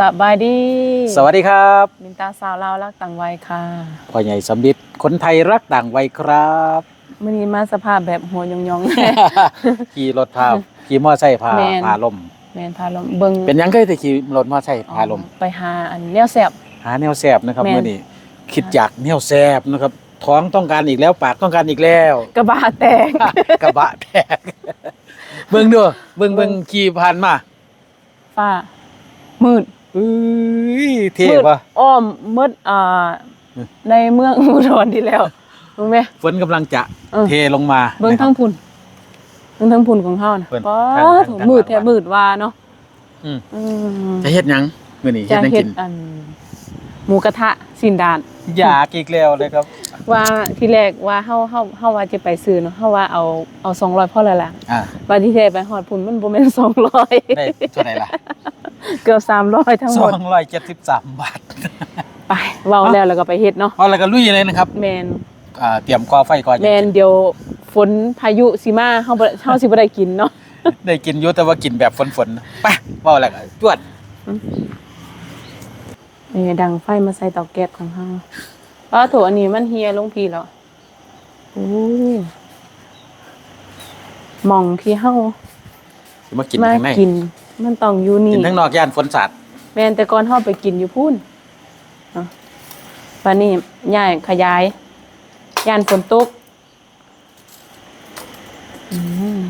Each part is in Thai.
สบายดีสวัสดีครับมินตาสาวลาวรักต่างวัยค่ะพ่อใหญ่สำลิดคนไทยรักต่างวัยครับมื่อนี้มาสภาพแบบหัวยองขี่รถพาขี่มอไซค์พาแม่น พาลมๆแม่นพาลมเบิ่งเป็นหยังเคยแต่ขี่รถมอไซค์พาลม ไปหาอันแนวแสบ หาแนวแสบนะครับแม่น เมื่อนี้คิดอยากแนวแสบนะครับ ท้องต้องการอีกแล้วปากต้องการอีกแล้ว กระบะแตก กระบะแตกเบิ่งดูเบิ่งเบิ่งขี่ผ่านมา ฟ้ามืด อุ้ยเท่มืดปะอ้อมมืดอ่าอืมในเมืองอุดรที่แล้วรู้ไหมฝนกำลังจะเออเทลงมาเบิ่งนะคทั้รับงพุ่นเบิ่งทั้งพุ่นของเฮานะเพิ่นป๊าทางดทางทางมืดแท้บ้านมืดว่าเนาะอืม อืมจะเฮ็ดหยังมื้อนี้เฮ็จะดหยังเฮ็กิดน อัน หมูกระทะสินดาน อยากอีกแล้วเลยครับ ว่าที่แรกว่าเฮาเฮาเฮาว่าจะไปซื้อเนาะเฮาว่าเอาเอา200พอแล้วล่ะอ่าว่าที่แท้ไปฮอดพุ่นมันบ่แม่น200 ได้เท่าไหร่ล่ะ เกือบ300ทั้งหสมอดงร้อยเจ็ดสิบสามบาท ไปเว้าแล้วแล้วก็ไปเฮ็ดเนาะเอาแล้วก็ลุยเลยนะครับแม่นอ่าเตรียมก่อไฟก่อนแม่นเดี๋ยวฝนพายุสิมาเฮาบ่เฮาสิบ่ได้กินเนาะได้กินอยุแต่ว่ากินแบบฝนๆนะไปเว่าแล้วก็จวดนี่ดังไฟมาใส่เตาแก๊สของเฮาอ้าโถอันนี้มันเฮียลงพีแล้วโอ้ยหม่องที่เฮาสิมากินมาข้างในกิน มันต้องอยู่นี่กินทั้งนอกย่านฝนสาดแม่นแต่ก่อนเฮาไปกินอยู่พุ่นเนาะบัดนี้ย้ายขยาย ย่านฝนตกอืม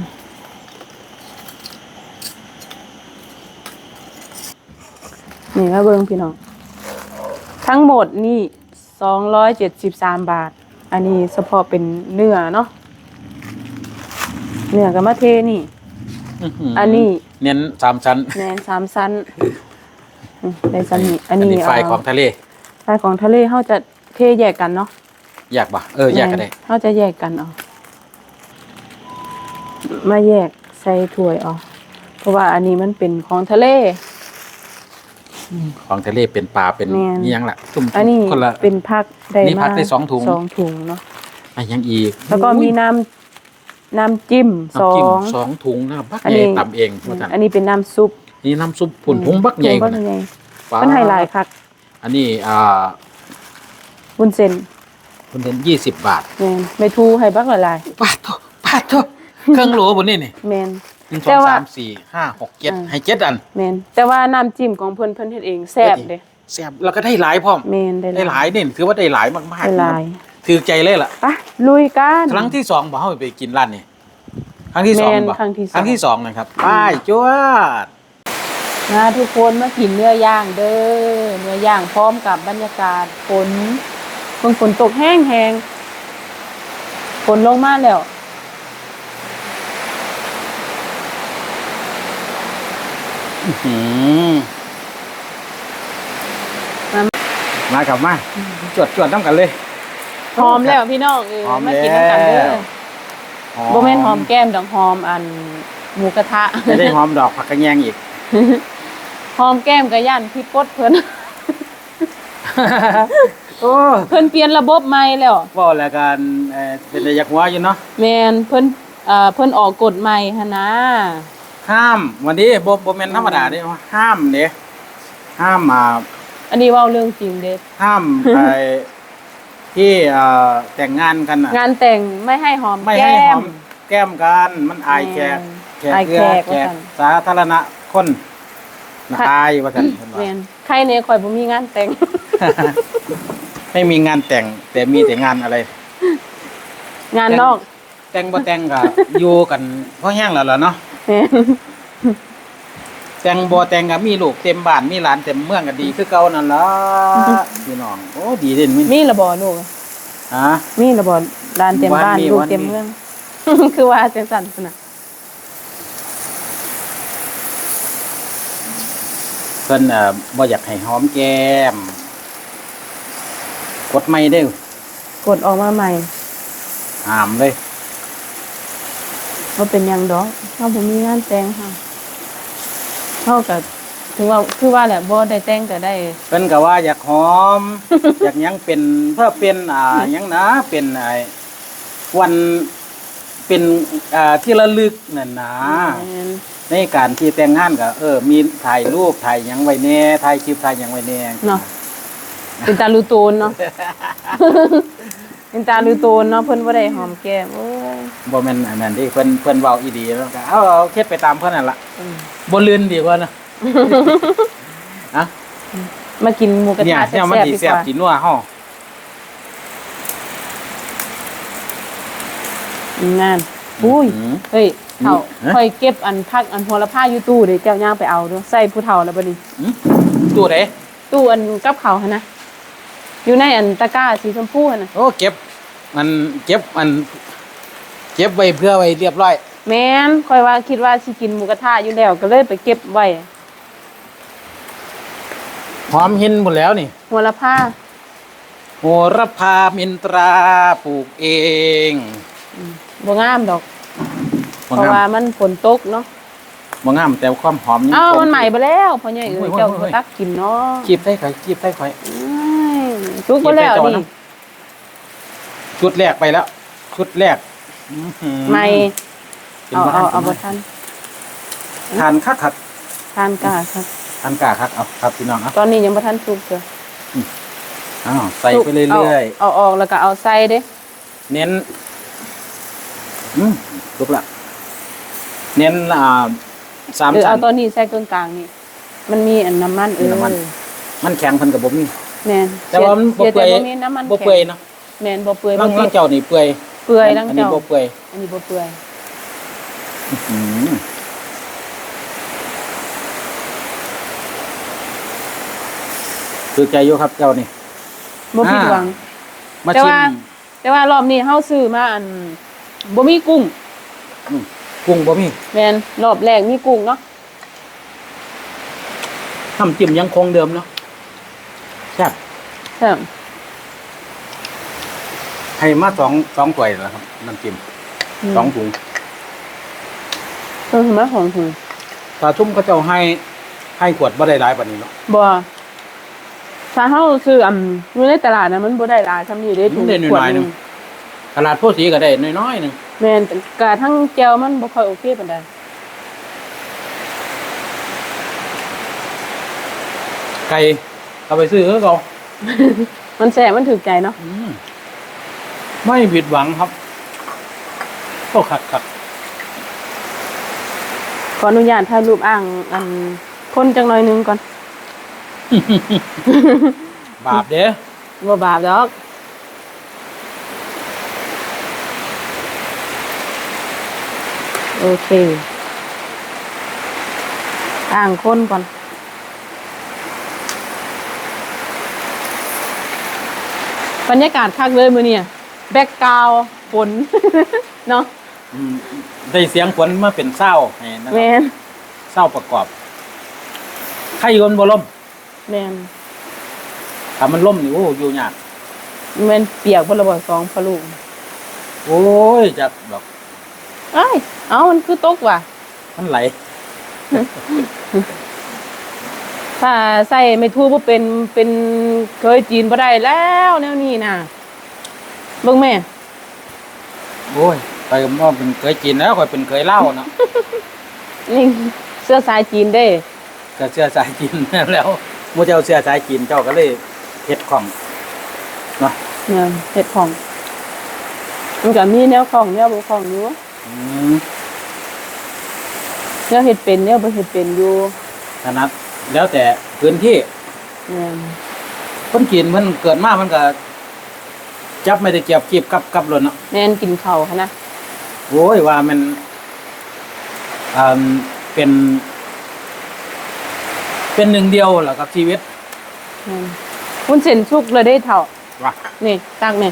นี่มาเบิ่งพี่น้อง ทั้งหมดนี่273บาท อันนี้เฉพาะเป็นเนื้อเนาะเนื้อกับมะเทนี่ อันนี้ เน้นสามชั้นแหนนสามชั้นอืมได้ชั้นนี้อันนี้ไฟของทะเลไฟของทะเลเขาจะเทแยกกันเนาะอยากปะเอออยากก็ได้ เขาจะแยกกันเอามาแยกใส่ถ้วยเอาเพราะว่าอันนี้มันเป็นของทะเล ของทะเลเป็นปลาเป็นแม่น นี่ยังล่ะตุ่มอันนี้คนละ เป็นผักได้นี่ผัมากได้สองถุง สองถุงเนาะอะยังอีกแล้วก็มีน้ำ น้ำจิ้มสอน้ำจิ้มง สองถุงนะครับบักอันใหนี้ ญ่ต่ำเองว่าท่านอันนี้เป็นน้ำซุปนี่น้ำซุปผุนถุงบักใหญ่ถุงบักนะใหญ่ว้าวมันไฮไลท์คักอันนี้อ่าวุ้นเส้นคุณเห็นยี่สิบบาทแมนไม่ทูให้บักละลายบาทโถบาทโถเครื่องโหลบนนี่นี่แมน หนึ่งสอแต่งว่าสามสี่ห้าหกเจ็ดอ่าให้เจ็ดอัน แมนแต่ว่าน้ำจิ้มของเพิ่นเพิ่นเฮ็ดเองแซ่บเด้แซ่บแล้วก็ได้หลายพร้อมแมนได้ได้หลายเนี่ยถือว่าได้หลายมากได้ๆหนะคลารับย ถือใจเลยล่ะ ไปลุยกัน ครั้งที่สองบ่เฮาไปกินร้านนี้ครั้งที่สองแม่นบ่ครั้งที่สอง ครั้งที่สองนะครับไปจวด นะทุกคนมากินเนื้อย่างเด้อเนื้อย่างพร้อมกับบรรยากาศฝนเบิ่งฝนตกแห้งแฮงฝนลงมาแล้วอืมมากับมาจวดจวดน้ำกันเลย หอมแล้วพี่น้องเออหอมมากินน้ำกันเด้แล้อวบ่แม่นหอมแก้มดอกหอมอันหมูกระทะจะได้หอมดอกผักกระแยงอีกหอมแก้มกะย่านพี่ปดเพิ่นโอ้เพิ่นเปลี่ยนระบบใหม่แล้วว่าแล้วกันเอ่อเป็นระยะหัวอยู่เนาะแม่นเพิ่นเอ่อเพิ่นออกกฎใหม่หั่นนะ ห้ามวันนี้บ่บ่แม่นธรรมดาเด้ห้ามเด้ห้ามมาอันนี้เว้าเรื่องจริงเด้ห้ามไอ้ ที่เอ่อแต่งงานกันน่ะงานแต่งไม่ให้หอมไม่แก้ให้หอมม แก้มกันมันอายแขกแขกอายเอื้แขอกแขว่ากซั่นสาธารณะคนน่ะอายว่าซั่นเพิ่นว่าแม่นใครเนี่ยข่อยบ่มีงานแต่ง ไม่มีงานแต่ง แต่มีแต่งานอะไร งานนอกแต่งบ่แต่งก็ อยู่กันพอแห้งแล้วล่ะเนาะ แม่น แต่งบ่แต่งก็มีลูกเต็มบ้านมีหลานเต็มเมืองก็ดีคือเก่านั่นล่ะพี่น้องโอ้ดีเด่นมั้ยมีระบ่ลูกฮะ มีระบ่ลานเต็มวันบ้านมีลูกวันเต็มมี เมือง คือว่าจังซั่นพุ่นน่ะเพิ่นเอ่อบ่อยากให้หอมแก้ม กดไม่เด้อกดออกมาใหม่ห้ามเลยบ่เป็นหยังดอกเฮาบ่มีงานแต่งค่ะ เฮาก็ถึงว่าคือว่าแหละบ่ได้แต่งก็ได้ เพิ่นก็ว่าอยากหอม อยากหยังเป็นเพื่อเป็นอ่าหยังนะเป็นไอ้วันเป็นอ่าที่ระลึกนั่นนะแม่นในการที่แต่งงานก็เออ มีถ่ายรูปถ่ายหยังไว้แน่ถ่ายคลิปถ่ายหยังไว้แน่เนาะเป็นตาลูตูนเนาะเป็นตาลูตูนเนาะเพิ่นบ่ได้หอมแก้มโอ้ยบ่แม่นอันนั้นดิเพิ่นเพิ่นเว้าอีดีแล้วก็เอาเอาเฮ็ดไปตามเพิ่นนั่นล่ะ อืมบ่ลื่นดีกว่านะอะมากินหมูกระเนี่ยทะเนี่ยมันแซ่บสิๆดีกแซ่บว่าสินัวเฮาอืมงานอุ้ย อืม เฮ้ยเฒ่าฮะค่อยเก็บอันพักอันโหระพาอยู่ตู้เดี๋ยวเจ้าย่างไปเอาเด้อใส่ผู้เฒ่าแล้วบัดนี้อืมตู้ไหนตู้อันกับเขาวหั่นนะอยู่ในอันตะกร้าสีชมพูหั่นน่ะโอ้เก็บ มันเก็บมัน เก็บไว้เพื่อไว้เรียบร้อย แม่นค่อยว่าคิดว่าสิกินหมูกระทะอยู่แล้วก็เลยไปเก็บไว้หอมหินหมดแล้วนี่โหระพาโหระพามินตราปลูกเองบ่งามดอกบ่เพราะงาว่ามมันฝนตกเนาะบ่งามแต่ความหอมยังเอ้าคงมันใหม่ไปแล้วพ่อใหญ่เอ้โอ้ยยเจ้าโอ้ยโอ้ก็ยตักกินเนาะคีบใส่ข่อยคีบใส่ข่อยอ้ายทุกไปแล้วเก็บไว้เจ้านี่นะชุดแรกไปแล้ว ชุดแรกอื้อหือ ใหม่ เป็นเอาบ้เอาเอาป็บ่นทันทานคักคักทานกาครับ ทานกาคักเอาครับพี่น้องเอาตอนนี้ยังบ่ทันสุกเด้ออ้าวใส่ไปเรื่อยๆเอาออกแล้วก็เอาใส่เด้ๆเน้นอืมลุกละเน้นอ่าสามเออชั้เอานตอนนี้ใส่กลางๆนี่มันมีอันน้ำมันเอมีอน้ำมันมันแข็งเพันกับบ่มีแม่นแต่ว่ามันบ่สียเปื่อยแต่บ่มีน้ำมันบ่แข็งเปื่อยเนาะแม่นบ่เปื่อยลังบ่ลังเจ้านี่เปื่อยเปื่อยลังอันนี้เจ้าบ่เปื่อยอันนี้บ่เปื่อยอืม คือใจอยู่ครับเจ้านี่บ่ผิดหวัง มาแต่ชิมว่า แต่ว่ารอบนี้เฮาซื้อมาอันบ่มีกุ้งอืมกุ้งบ่มีแม่นรอบแรกมีกุ้งเนาะน้ำจิ้มยังคงเดิมเนาะแซ่บใช่ให้มาสองสองถ้วยแล้วครับน้ำจิ้มสองถุง เออมาของถุงถ้าชุ่มเขาเจ้าให้ให้ขวดบ่ได้หลายปานนี้เนาะบ่ถ้าเฮาซื้ออันอยู่ในตลาดนะมันบ่ได้หลายซำนี้เด้ถุงได้หขวดน่อยๆหหนึนึงงตลาดโพสีก็ได้น้อยๆหนึงแม่นแต่กะทั้งแจวมันบ่ค่อยโอเคปานใดไก่เอาไปซื้อเขามันแซ่บมันถูกใจเนาะอืมไม่ผิดหวังครับ ก็ขัดขัด ขออนุญาตถ่ายรูปอ้างอันคนจังหน่อยหนึงก่อน บาปเด้บ่บาปดอกโอเคอ้างคนก่อน บรรยากาศคักเลยมือเนี่ยแบ็กกราวฝน เนาะ อืมได้เสียงฝนมาเป็นเศร้าให้นะคแมรับนเศร้าประกอบใครโยนบ่ล่มแมนถ้ามันล่มนี่โอ้อยู่ยากแมนเปียกบนระบบสองพะลูกโอ้ยจักดอกไอ้ายเอ้ามันคือตกว่ะ มันไหลถ้าใส่ไม่ทูบ่เป็นเป็นเคยจีนบ่ได้แล้วแนวนี้น่ะเบิ่งแม่ โอ้ย ไปกับม่อเป็นเคยกินแล้วค่อยเป็นเคยเล่าเนาะนี่เสื้อสายจีนเด้ก็เสื้อสายกินแล้วหมูเจ้าเสื้อสายกินเจ้าก็เลยเฮ็ดของเนาะเนี่ยเห็ดของมันก็มีแนวของแนวบ่ของอยู่อืมแนวเฮ็ดเป็นแนวบ่เฮ็ดเป็นอยู่ถนัดแล้วแต่พื้นที่แม่นคนกินมันเกิดมามันก็จับไม่ได้เกียบกีบกับกับหล่นเนาะแม่นกินข้าวหั้นนะ โอ้ยว่ามันอ่าเป็น เป็นหนึ่งเดียวเหรอกับชีวิตแม่นวุ้นเส้นสุกเลยได้เท่า ว่ะนี่ตักนี่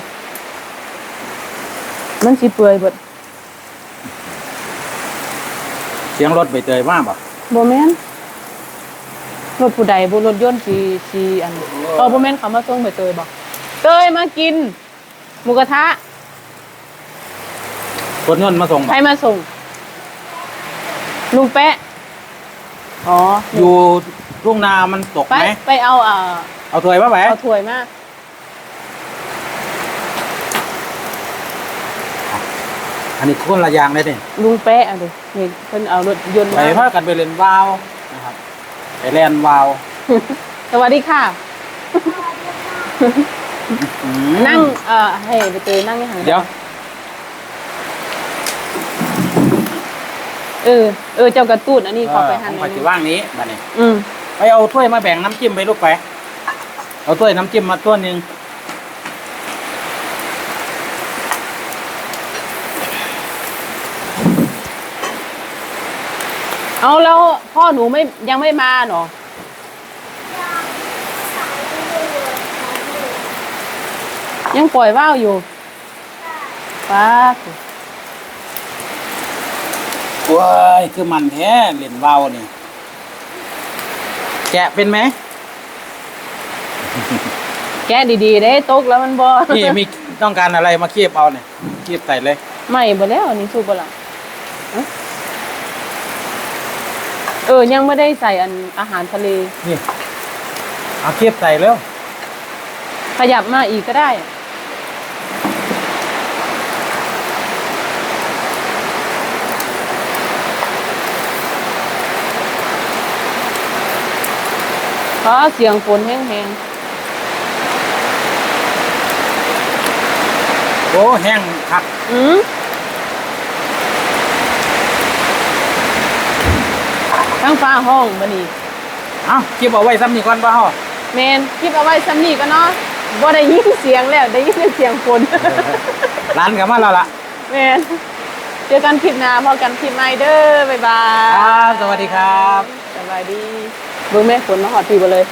มันสิเปื่อยเบิดเสียงรถใบเตยมากป่ะบ่แม่นรถผู้ใดบ่รถยนต์สิสิอันเออบ่แม่นเขามาส่งไปเตยบ่เตยมากิน หมูกระทะ รถเงินมาส่งใคบ่รมาส่ง ลุงแปะอ๋ออยู่ทุ่งนามันตกไปไหมไปเอาเอ่อเอาถ้วยมาไหมเอาถ้วยมาอันนี้คนละอย่างเลยนี่ลุงแปะอะดินี่เพิ่นเอารถยนต์ไปมาพากันไปเล่นวาวนะครับไปเล่นวาวสวัสดีค่ะ อืมนั่งเอ่อให้ไปเตยนั่งให้หันเดี๋ยว เออ เออเจ้ากระตูดอันนี้ขอไปหันเออหขน่ออยงว่างนี้บัดนี้ อืมไปเอาถ้วยมาแบ่งน้ำจิ้มไปลูกไป เอาถ้วยน้ำจิ้มมาถ้วยหนึ่งเอาแล้วพ่อหนูไม่ยังไม่มาเนาะยังปล่อยว่าวอยู่ป้าด ว้ายคือมันแท้เล่นวาวนี่ แกะเป็นไหม แกะดีๆได้ตกแล้วมันบ่นี่มีต้องการอะไรมาเคียบเอาเนี่ยเคียบใส่เลย ไม่บ่แล้วอันนี้สู้บ่ล่ะเอ้าเออ ยังไม่ได้ใส่อันอาหารทะเล นี่ เอาเคียบใส่แล้ว ขยับมาอีกก็ได้ เพราะเสียงฝนแห้งโอ้แห้งคักๆอืมทั้งฟ้าห้องบันนี้ เอ้าเคียบเอาไว้ซ้ำนี่ก่อนป่ะฮะแมนคลิปเอาไว้ซ้ำนี่ก็เนาะบ่ได้ยินเสียงแล้วได้ยินแต่เสียงฝน ร้านกลับมาแล้วล่ะแมนเจอกันคลิปหน้าพอกันคลิปใหม่เด้อบ๊ายบายครับสวัสดีครับ สบายดี เบิ่งแม่ฝนมาหอดปีบ่เลย